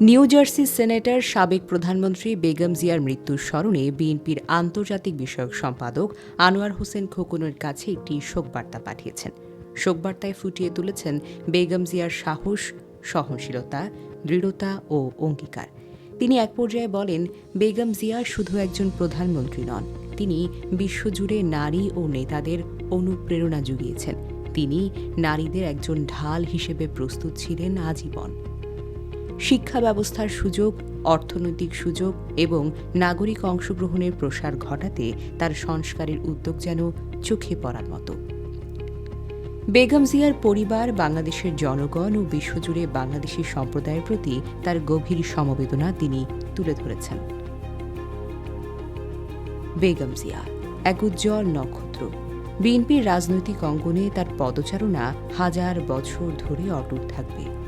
New jersey senator সাবেক প্রধানমন্ত্রী বেগম জিয়ার মৃত্যুর স্মরণে বিএনপির আন্তর্জাতিক বিষয়ক সম্পাদক আনোয়ার হোসেন খোকনের কাছে একটি শোকবার্তা পাঠিয়েছেন। শোকবার্তায় ফুটিয়ে তুলেছেন বেগম জিয়ার সাহস, সহনশীলতা, দৃঢ়তা ও অঙ্গীকার। তিনি এক পর্যায়ে বলেন, বেগম জিয়া শুধু একজন প্রধানমন্ত্রী নন, তিনি বিশ্বজুড়ে নারী ও নেতাদের অনুপ্রেরণা জুগিয়েছেন। তিনি নারীদের একজন ঢাল হিসেবে প্রস্তুত ছিলেন আজীবন। শিক্ষা ব্যবস্থার সুযোগ, অর্থনৈতিক সুযোগ এবং নাগরিক অংশগ্রহণের প্রসার ঘটাতে তার সংস্কারের উদ্যোগ যেন চোখে পড়ার মতো। বেগম জিয়ার পরিবার বাংলাদেশের জনগণ ও বিশ্বজুড়ে বাংলাদেশি সম্প্রদায়ের প্রতি তার গভীর সমবেদনা তিনি তুলে ধরেছেন। বেগম জিয়া, এক উজ্জ্বল নক্ষত্র। বিএনপির রাজনৈতিক অঙ্গনে তার পদচারণা হাজার বছর ধরে অটুট থাকবে।